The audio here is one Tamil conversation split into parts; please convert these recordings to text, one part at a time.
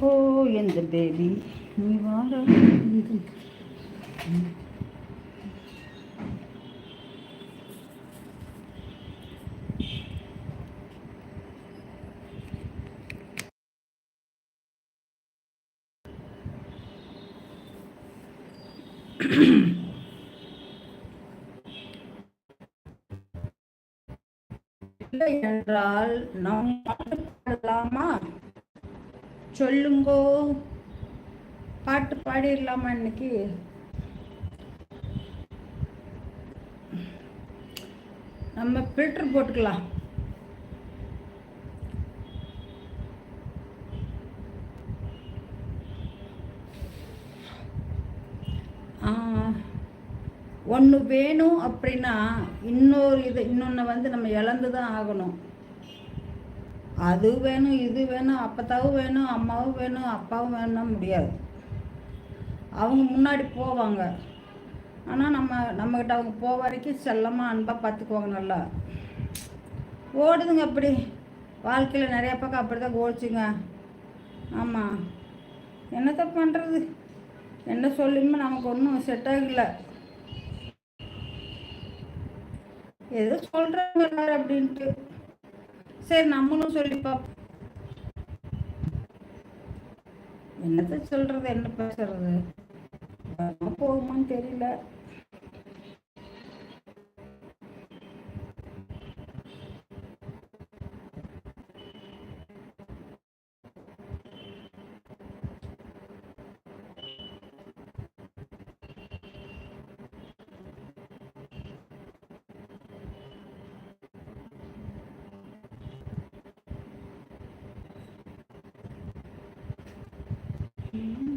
ஓ எந்த பேபி நீ வாரா இல்லை என்றால் நாம் சொல்லுங்கோ. பாட்டு பாடிடலாமா இன்னைக்கு? நம்ம ஃபில்டர் போட்டுக்கலாம். ஒன்று வேணும் அப்படின்னா இன்னொரு இது இன்னொன்று வந்து நம்ம இழந்து தான் ஆகணும். அது வேணும் இது வேணும் அப்பத்தாவும் வேணும் அம்மாவும் வேணும் அப்பாவும் வேணும்னா முடியாது. அவங்க முன்னாடி போவாங்க. ஆனால் நம்ம நம்மக்கிட்ட அவங்க போக வரைக்கும் செல்லமாக அன்பாக பார்த்துக்குவாங்க நல்லா. ஓடுதுங்க அப்படி. வாழ்க்கையில் நிறைய பக்கம் அப்படி தான் ஓடிச்சுங்க. ஆமாம் என்னத்தை பண்ணுறது என்ன சொல்லியுமே நமக்கு ஒன்றும் செட் ஆகல. ஏதோ சொல்கிறாங்க அப்படின்ட்டு. சரி நம்மளும் சொல்லி பார்ப்போம் என்னத்த சொல்றது என்ன பேசுறது? போகுமான்னு தெரியல. Mm-hmm.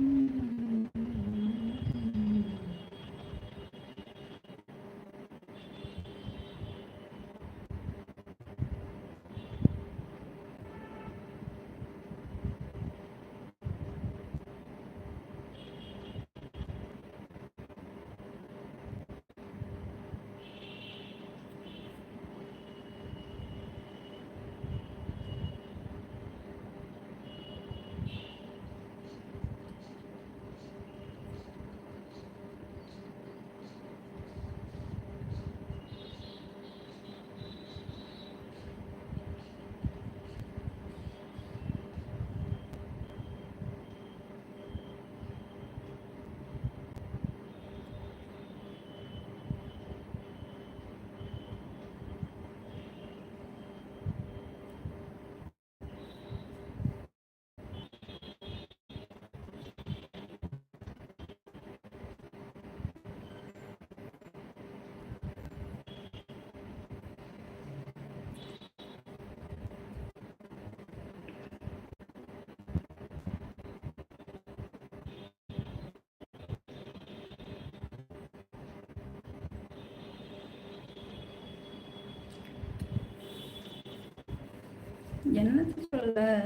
என்ன சொல்ல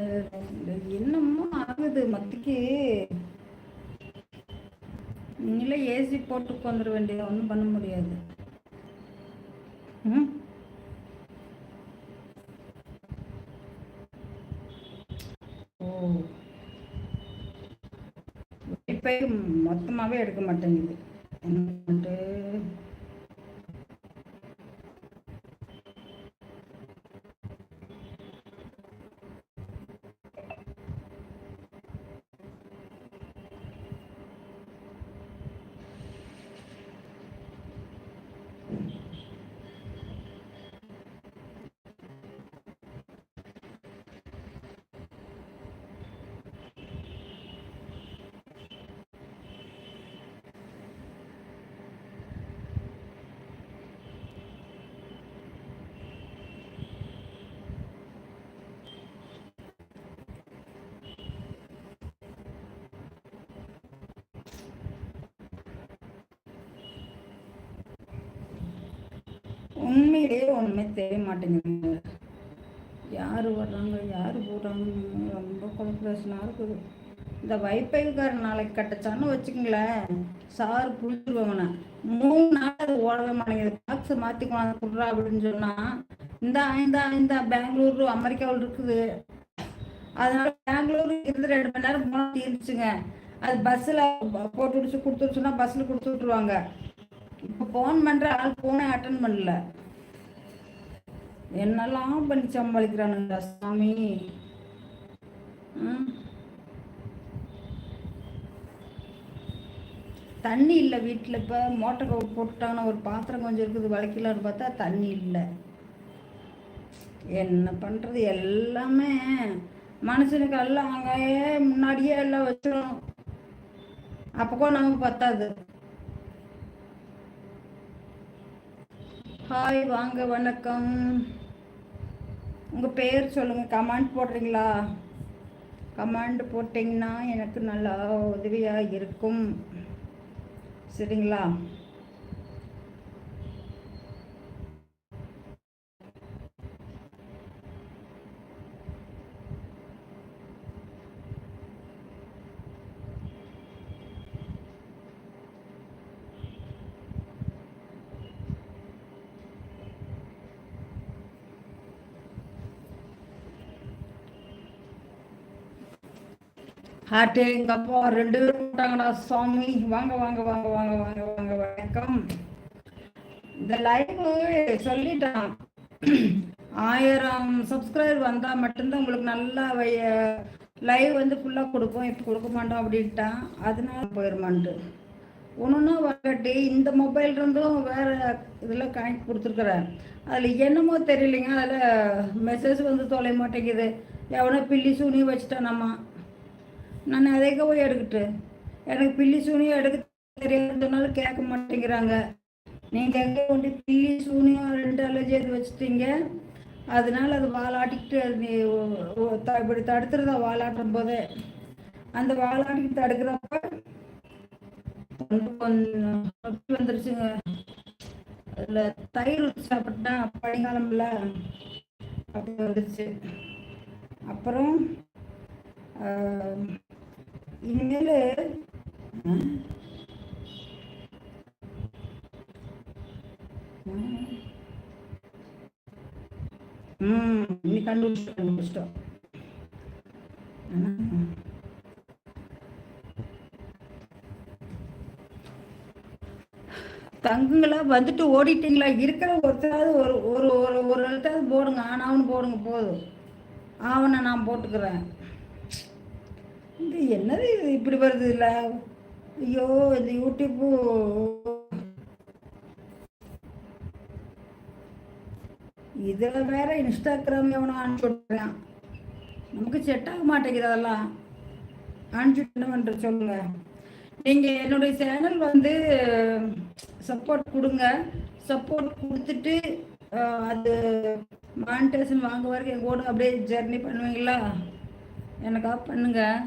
என்னமோ ஆகுது மத்திக்கு. நீங்களே ஏசி போட்டு உட்காந்துட வேண்டியது ஒன்றும் பண்ண முடியாது. ம்? ஓ. இப்போ மொத்தமாகவே எடுக்க மாட்டேங்குது. உண்மையிலேயே ஒன்றுமே தெரிய மாட்டேங்குது. யார் வர்றாங்க யார் போடுறாங்கன்னு ரொம்ப குழப்பேசனாக இருக்குது. இந்த வைஃபைக்காரன் நாளைக்கு கட்டச்சான்னு வச்சுக்கங்களேன். சார் புரிஞ்சுருவவனை மூணு நாள் அது ஓடவே மாட்டேங்குது பாக்ஸை மாற்றி கொண்டாந்து கொடுறா அப்படின்னு சொன்னால் இந்த இந்த இந்த பெங்களூர் அமெரிக்காவில் இருக்குது. அதனால பெங்களூர் இருந்து ரெண்டு மணி நேரம் போனால் தீர்ந்துச்சுங்க. அது பஸ்ஸில் போட்டு விடுச்சு கொடுத்துருச்சுன்னா பஸ்ஸில் கொடுத்து விட்ருவாங்க இப்போ ஃபோன் பண்ணுற ஆள் ஃபோனே அட்டன் பண்ணல. என்னெல்லாம் பண்ணி சமாளிக்கிறானுங்க சாமி? தண்ணி இல்லை வீட்டில் இப்போ. மோட்டர் போட்டுட்டாங்கன்னா ஒரு பாத்திரம் கொஞ்சம் இருக்குது வளைக்கலான்னு பார்த்தா தண்ணி இல்லை. என்ன பண்ணுறது எல்லாமே மனுஷனுக்கு எல்லாம் அங்கேயே முன்னாடியே எல்லாம் வச்சிடணும். அப்போக்கோ நமக்கு பத்தாது. ஹாய் வாங்க வணக்கம். உங்கள் பேர் சொல்லுங்கள் கமெண்ட் போடுறீங்களா? கமெண்ட் போட்டிங்கன்னா எனக்கு நல்லா உதவியாக இருக்கும். சரிங்களா? ஹார்ட்டு எங்கள் அப்பா ரெண்டு பேரும் போட்டாங்கடா சுவாமி வாங்க வாங்க வாங்க வாங்க வாங்க வாங்க வணக்கம். இந்த லைவ் சொல்லிட்டான். ஆயிரம் சப்ஸ்கிரைபர் வந்தால் மட்டும்தான் உங்களுக்கு நல்லா லைவ் வந்து ஃபுல்லாக கொடுப்போம் இப்போ கொடுக்க மாட்டோம் அப்படின்ட்டான். அதனால போயிடுமான்ட்டு ஒன்று வரட்டி இந்த மொபைல் இருந்தும் வேறு இதில் கனெக்ட் கொடுத்துருக்குறேன். அதில் என்னமோ தெரியலைங்க அதில் மெசேஜ் வந்து தொலை மாட்டேங்குது எவனோ பில்லி சூனி வச்சுட்டான் நம்ம நான் நிறைய போய் எடுக்கிட்டு. எனக்கு பில்லி சூனியம் எடுக்க தெரியாதுனாலும் கேட்க மாட்டேங்கிறாங்க. நீங்கள் எங்கே கொண்டு பில்லி சூனியம் ரெண்டு அலர்ஜி அது வச்சுட்டீங்க? அதனால அது வாலாட்டிக்கிட்டு அது இப்படி தடுத்துருதா வாலாட்டும் போதே. அந்த வாலாட்டி தடுக்கிறப்ப வந்துருச்சுங்க. அதில் தயிர் சாப்பிட்டேன் பழையகாலம்ல அப்படி வந்துருச்சு. அப்புறம் இனிமேல் ம் நீ கண்டுபிடிச்சிட்டோம். தங்குங்களா வந்துட்டு ஓடிட்டீங்களா? இருக்கிற ஒருத்தராவது ஒரு ஒரு ஒரு ஒரு எழுத்தாவது போடுங்க. ஆனாவும் போடுங்க போதும். ஆவனை நான் போட்டுக்கிறேன். இது என்னது இது இப்படி வருது இல்லை? ஐயோ இந்த யூடியூப்பு இதில் வேற இன்ஸ்டாகிராம் எவனோ அனுப்பிச்சுட்றேன் நமக்கு செட் ஆக மாட்டேங்குது அதெல்லாம். அனுப்பிச்சு என்ன சொல்லுங்க. நீங்கள் என்னுடைய சேனல் வந்து சப்போர்ட் கொடுங்க. சப்போர்ட் கொடுத்துட்டு அது மானிட்டேஷன் வாங்க வரைக்கும் என் கூட அப்படியே ஜெர்னி பண்ணுவீங்களா? எனக்காக பண்ணுங்கள்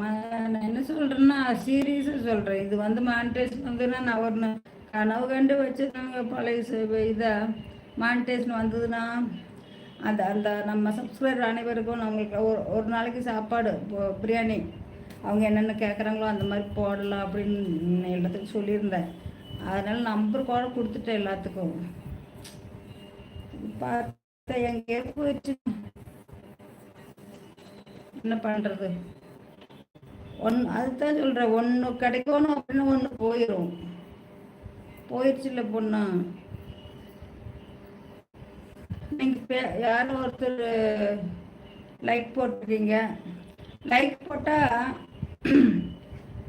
நான் என்ன சொல்கிறேன்னா சீரியஸ் சொல்கிறேன் இது வந்து மானிட்டேஷன் வந்துன்னா நான் ஒரு கனவு கண்டு வச்சிருந்தாங்க பழைய இதை மானிட்டேஷன் வந்ததுன்னா அந்த அந்த நம்ம சப்ஸ்கிரைபர் அனைவருக்கும் நம்மளுக்கு ஒரு ஒரு நாளைக்கு சாப்பாடு பிரியாணி. அவங்க என்னென்ன கேட்குறாங்களோ அந்த மாதிரி போடலாம் அப்படின்னு எல்லாத்துக்கும் சொல்லியிருந்தேன். அதனால் நம்பர் கூட கொடுத்துட்டேன் எல்லாத்துக்கும். பார்த்தா எங்கேயே போயிடுச்சு. என்ன பண்ணுறது ஒன் அதுதான் சொல்கிறேன் ஒன்று கிடைக்கணும் அப்படின்னு ஒன்று போயிடும் போயிடுச்சு இல்லை பொண்ணு நீங்கள் யாரும் ஒருத்தர் லைக் போட்டிருக்கீங்க. லைக் போட்டால்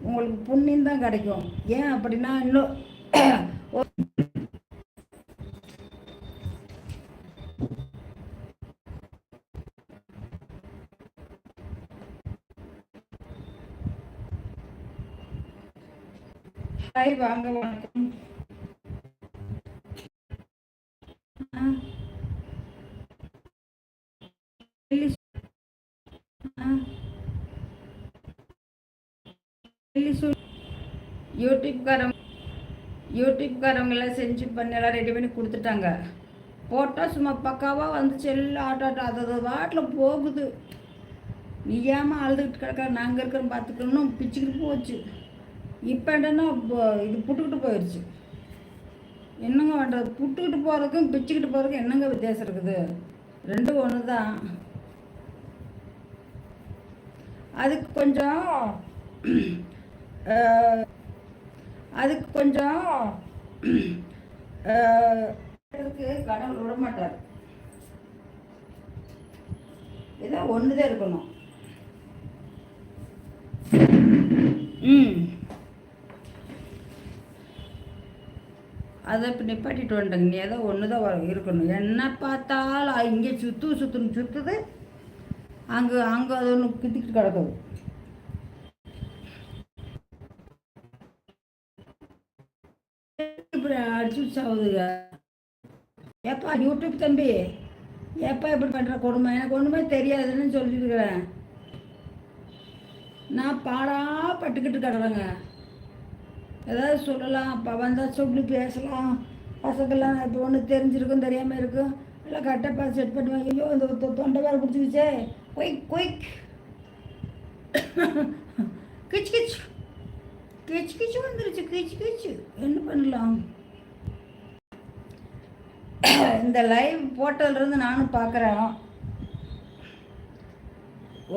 உங்களுக்கு புண்ணியம் தான் கிடைக்கும். ஏன் அப்படின்னா இன்னும் ஹாய் வாங்க வணக்கம். யூடியூப்காரங்க யூடியூப்காரவங்க எல்லாம் செஞ்சு பண்ணி எல்லாம் ரெடி பண்ணி கொடுத்துட்டாங்க. போட்டால் சும்மா பக்காவாக வந்துச்சு எல்லாம் ஆட்டோ ஆட்டோ அது வாட்டில் போகுது. நீ ஏமா அழுதுகிட்டு கிடக்க? நாங்கள் இருக்கிறோம் பார்த்துக்கணும் பிச்சுக்கிட்டு போச்சு. இப்போ என்னன்னா இது புட்டுக்கிட்டு போயிடுச்சு என்னங்க பண்ணுறது புட்டுக்கிட்டு போகிறதுக்கும் பிச்சுக்கிட்டு போகிறதுக்கும் என்னங்க வித்தியாசம் இருக்குது? ரெண்டும் ஒன்று தான் அதுக்கு கொஞ்சம் அதுக்கு கொஞ்சம் கடவுள் விட மாட்டார். ஏதோ ஒன்று தான் இருக்கணும். ம். அதை இப்போ நிப்பாட்டிட்டு வந்துட்டேங்க. நீ ஏதோ ஒன்று தான் இருக்கணும். என்ன பார்த்தாலும் இங்கே சுற்று சுற்றுன்னு சுற்றுது அங்கே அங்கே அது ஒன்று குத்திக்கிட்டு கிடக்குது. இப்படி அடிச்சு சாவுதுங்க. ஏப்பா யூடியூப் தம்பி. ஏப்பா இப்படி பண்ணுற கொடுமை? எனக்கு ஒன்றுமே தெரியாதுன்னு சொல்லிட்டு இருக்கிறேன். நான் பாடா பட்டுக்கிட்டு கிடக்குறேங்க. ஏதாவது சொல்லலாம் அப்போ வந்தால் சொல்லி பேசலாம். பசங்கள்லாம் இப்போ ஒன்று தெரிஞ்சிருக்கும் தெரியாமல் இருக்கும். எல்லாம் கரெக்டாக பார்த்து செட் பண்ணுவாங்க ஐயோ இந்த தொண்டை வேறு பிடிச்சிக்கிச்சே. குயிக் குயிக் கிச் கிச் கிச் கிச்சு வந்துருச்சு கிச் கிச்சு. என்ன பண்ணலாம்? இந்த லைவ் போட்டதுலேருந்து நானும் பார்க்குறேன்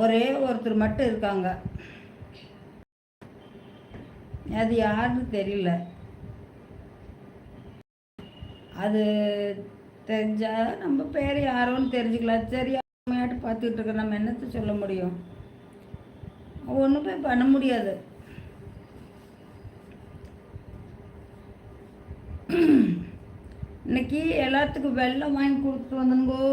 ஒரே ஒருத்தர் மட்டும் இருக்காங்க. அது யாருன்னு தெரியல. அது தெரிஞ்சால் நம்ம பேர் யாரோன்னு தெரிஞ்சுக்கலாம். தெரியாமையாட்டு பார்த்துக்கிட்டு இருக்க நம்ம என்னத்தை சொல்ல முடியும்? ஒன்றுமே பண்ண முடியாது. இன்னைக்கு எல்லாத்துக்கும் வெள்ளம் வாங்கி கொடுத்துட்டு வந்தனுங்கோ.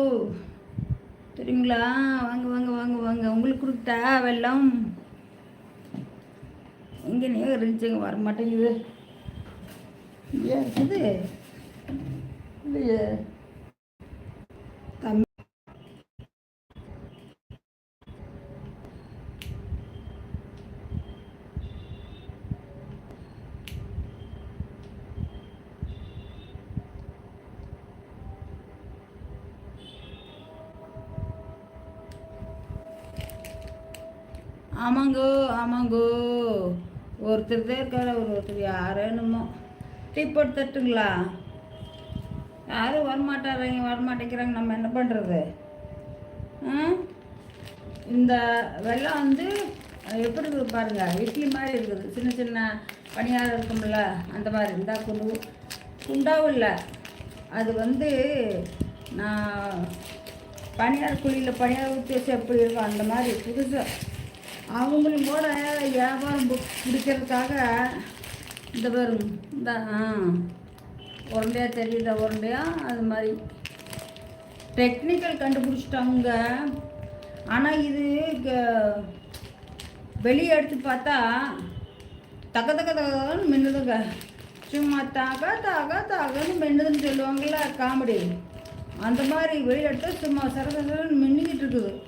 தெரியுங்களா? வாங்க வாங்க வாங்க வாங்க. உங்களுக்கு கொடுத்தா வெள்ளம்? எங்கேனே இருந்துச்சுங்க வர மாட்டேங்குது ஏன் இருக்குது. இல்லையே ஒருத்தர் தான் இருக்காரு ஒரு ஒருத்தர் யாரேனுமோ டீ போட்டு தட்டுங்களா யாரும் வரமாட்டாங்க வரமாட்டேங்கிறாங்க நம்ம என்ன பண்ணுறது இந்த வெள்ளம் வந்து எப்படி இருக்குது பாருங்க இட்லி மாதிரி இருக்குது. சின்ன சின்ன பணியாரம் இருக்கும்ல அந்த மாதிரி. இருந்தா குண்டு குண்டாவும் இல்லை. அது வந்து நான் பணியார் குழியில் பணியார் ஊற்றி வச்சு எப்படி இருக்கும்? அந்த மாதிரி. புதுசாக அவங்களும் கூட வியாபாரம் பிடிக்கிறதுக்காக இந்த பேரும் இந்த ஆ உருண்டையா தெரியுதா உருண்டையா? அது மாதிரி. டெக்னிக்கல் கண்டுபிடிச்சிட்டாங்க. ஆனால் இது க- வெளியே எடுத்து பார்த்தா தக்க தக்க தக்கன்னு மின்னுதுங்க. சும்மா தக தக தகன்னு மின்னுதுன்னு சொல்லுவாங்கள்ல காமெடி அந்த மாதிரி வெளியே எடுத்து சும்மா சரசரன்னு மின்னிக்கிட்டு இருக்குது.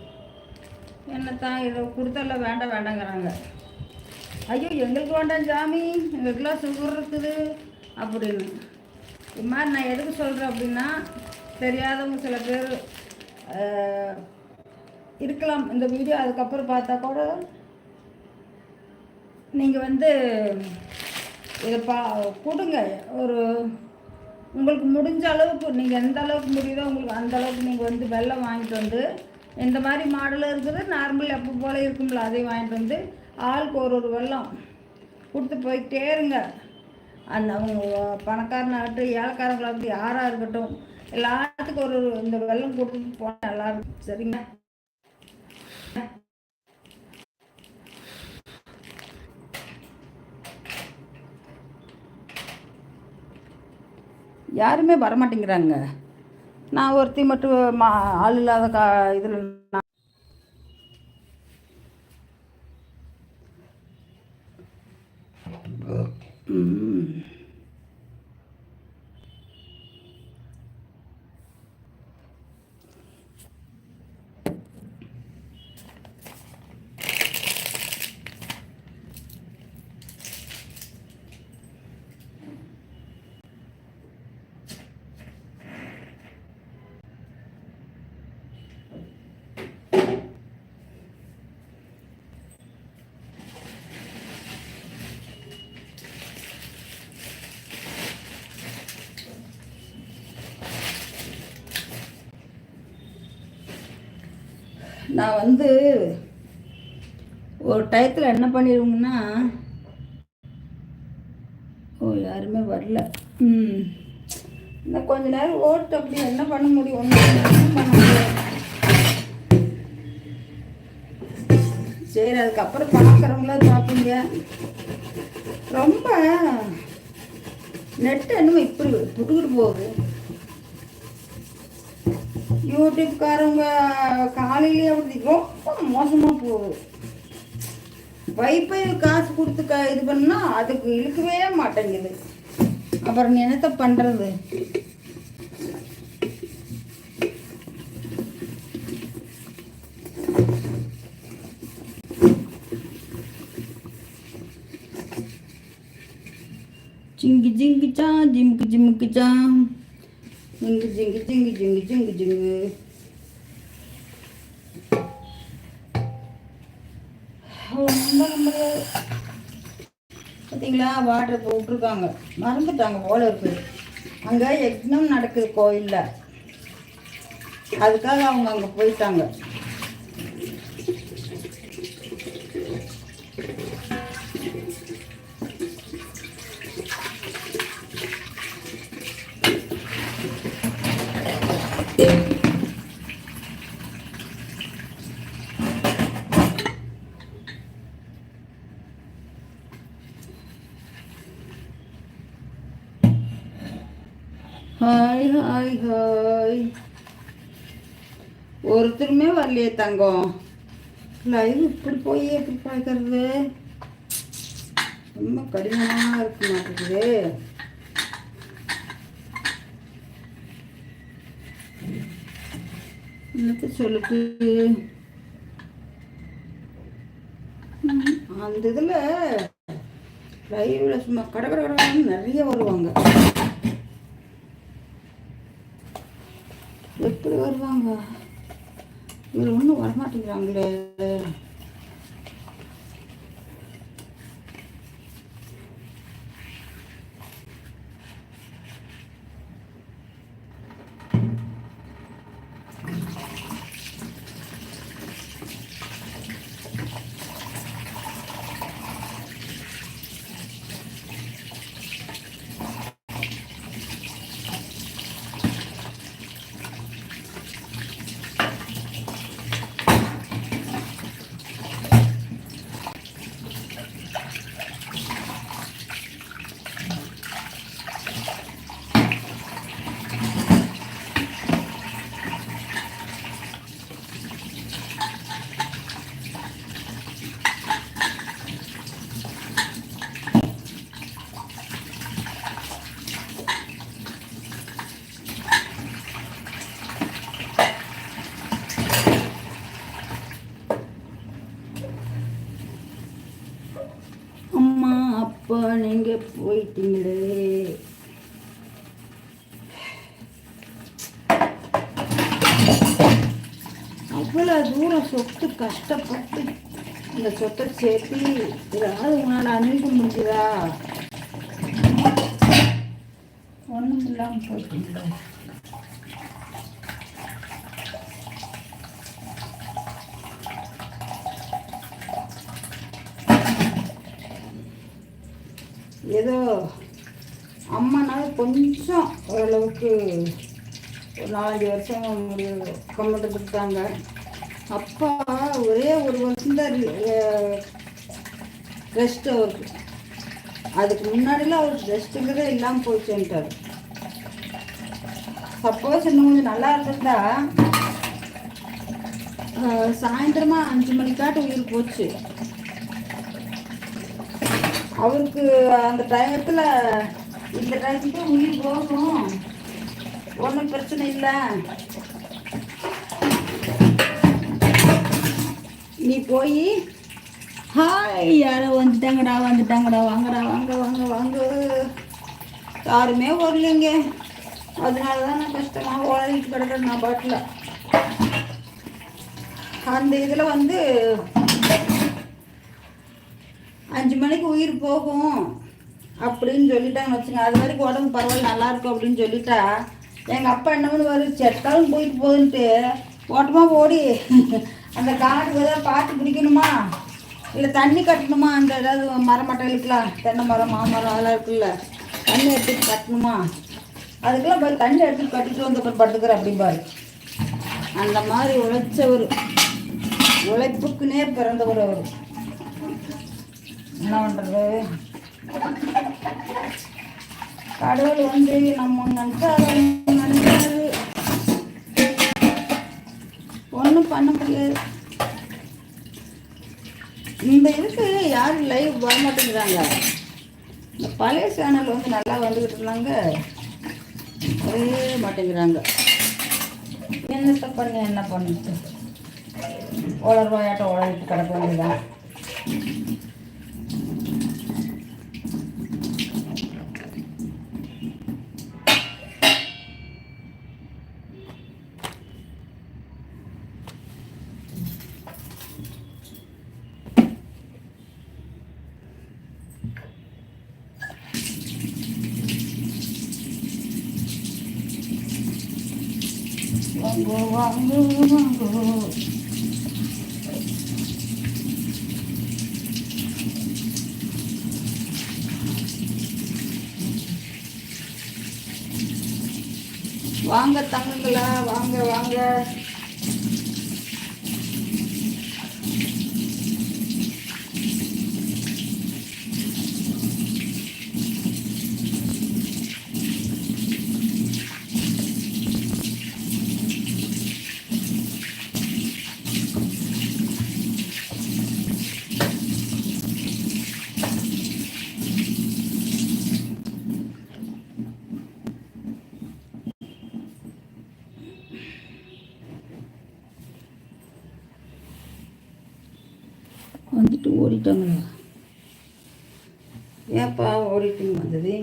என்னத்தான் இதை கொடுத்தல வேண்டாம் வேண்டாங்கிறாங்க ஐயோ எங்களுக்கு வேண்டாம் சாமி எங்களுக்குலாம் சுகர் இருக்குது அப்படின்னு. இது மாதிரி நான் எதுக்கு சொல்கிறேன் அப்படின்னா தெரியாதவங்க சில பேர் இருக்கலாம். இந்த வீடியோ அதுக்கப்புறம் பார்த்தா கூட நீங்கள் வந்து இதை பா கொடுங்க. ஒரு உங்களுக்கு முடிஞ்ச அளவுக்கு நீங்கள் எந்த அளவுக்கு முடியுதோ உங்களுக்கு அந்த அளவுக்கு நீங்கள் வந்து வெள்ளம் வாங்கிட்டு வந்து இந்த மாதிரி மாடலும் இருக்குது. நார்மல் எப்போ போல் இருக்கும்ல அதையும் வாங்கிட்டு வந்து ஆளுக்கு ஒரு ஒரு வெள்ளம் கொடுத்து போய்கிட்டே இருங்க. அந்த அவங்க பணக்காரனாகட்டும் ஏழைக்காரங்களாகட்டும் யாராக இருக்கட்டும் எல்லாத்துக்கும் ஒரு ஒரு இந்த வெள்ளம் கொடுத்துட்டு போனால் நல்லா இருக்கும். சரிங்க யாருமே வரமாட்டேங்கிறாங்க. நான் ஒருத்தி மட்டும் மா ஆள் இல்லாத கா இதில் நான் நான் வந்து ஒரு டயத்தில் என்ன பண்ணிடுவோம்னா ஓ யாருமே வரல. ம். இன்னும் கொஞ்ச நேரம் ஓட்டு அப்படி என்ன பண்ண முடியும்? ஒன்றும் பண்ண முடியும். சரி அதுக்கப்புறம் பார்க்குறவங்களா பார்ப்பீங்க. ரொம்ப நெட் என்னமோ இப்படி புட்டுக்கிட்டு போகுது. யூடியூப்காரவங்க காலையிலேயே அப்படி ரொம்ப மோசமாக போகுது. வைஃபை காசு கொடுத்து க இது பண்ணால் அதுக்கு இழுக்கவே மாட்டேங்குது. அப்புறம் என்னத்தை என்னத்த பண்ணுறது ஜிங்கு ஜிங்கு சா ஜிம்கு ஜிம்கு ஜிங்கு ஜிங்கு ஜிங்கு ஜிங்கு ஜிங்கு ஜிங்கு. ரொம்ப ரொம்ப பார்த்தீங்களா வாட்டர் போட்டிருக்காங்க விட்ருக்காங்க மறந்துட்டாங்க போல இருக்கு. அங்கே யக்னம் நடக்குது கோயிலில். அதுக்காக அவங்க அங்கே போயிட்டாங்க ஹாய் ஹாய் ஹாய் ஒருத்தருமே வரலையே தங்கம். லைவ் இப்படி போய் எப்படி பார்க்கறது ரொம்ப கடினமாக இருக்க மாட்டேங்குது என்னத்த சொல்லுது? அந்த இதில் லைவில் சும்மா கட கட நிறைய வருவாங்க. எப்படி வருவாங்க? இதில் ஒன்றும் வரமாட்டேங்கிறாங்களே அப்பா நீங்கள் போயிட்டீங்களே. அவ்வளோ தூரம் சொத்து கஷ்டப்பட்டு இந்த சொத்தை சேர்த்து ஏதாவது உன்னால் அனுப்ப முடிஞ்சுதா ஒன்றும் இல்லாமல் போயிட்டீங்களே ஏதோ அம்மானால கொஞ்சம் ஓரளவுக்கு ஒரு நாலஞ்சு வருஷம் கம்மிட்டு கொடுத்தாங்க அப்பா ஒரே ஒரு வருஷம் தான் ரெஸ்ட் அவருக்கு. அதுக்கு முன்னாடிலாம் அவர் ரெஸ்ட்டுங்கிறதே இல்லாமல் போச்சுன்ட்டார். சப்போஸ் இன்னும் கொஞ்சம் நல்லா இருந்திருந்தா சாயந்தரமாக சாயந்தரமா அஞ்சு மணிக்காட்டு உயிர் போச்சு. அவருக்கு அந்த டயத்தில் இந்த டயத்துக்கு உயிர் போகும். ஒன்றும் பிரச்சனை இல்லை. நீ போய். ஹாய் யாரோ வந்துட்டாங்கடா வந்துட்டாங்கடா. வாங்கடா வாங்க வாங்க வாங்க. யாருமே வரலைங்க. அதனால தான் நான் கஷ்டமாக ஓடிட்டு கிடக்கிறேன் நான் பாட்டில். அந்த இதில் வந்து அஞ்சு மணிக்கு உயிர் போகும். அப்படின்னு சொல்லிட்டாங்கன்னு வச்சுங்க. அது வரைக்கும் உடம்பு பரவாயில்ல நல்லா இருக்கும் அப்படின்னு சொல்லிட்டா எங்கள் அப்பா என்ன பண்ணுவார்? செத்தாலும் போயிட்டு போகுதுன்ட்டு ஓட்டமாக ஓடி அந்த காட்டுக்கு ஏதாவது பார்த்து பிடிக்கணுமா இல்லை தண்ணி கட்டணுமா? அந்த ஏதாவது மரமட்டைகளுக்குலாம் தென்னை மரம் மாமரம் அதெல்லாம் இருக்குல்ல தண்ணி எடுத்துட்டு கட்டணுமா? அதுக்கெல்லாம் போய் தண்ணி எடுத்துட்டு கட்டிட்டு வந்து அப்புறம் படுத்துக்கிற அப்படிம்பாரு அந்த மாதிரி உழைச்சவர். உழைப்புக்குனே பிறந்தவர் அவர். என்ன பண்ணுறது கடவுள் வந்து நம்ம நினச்சா ஒன்றும் பண்ண முடியாது. இந்த இதுக்கு யாரும் லைவ் வர மாட்டேங்கிறாங்க இந்த பழைய சேனல் வந்து நல்லா வந்துக்கிட்டு இருந்தாங்க வரவே மாட்டேங்கிறாங்க. என்னத்த பண்ணி என்ன பண்ணிட்டு உளர்வாயாட்டம் உழவிட்டு கிடக்க வேண்டியதான் வாங்கோ வாங்கோ வாங்கோ வாங்க தங்கங்களா வாங்க வாங்க. வந்துட்டு ஓடிட்டாங்களா ஏன்ப்பா ஓடிட்டுங்க வந்தது?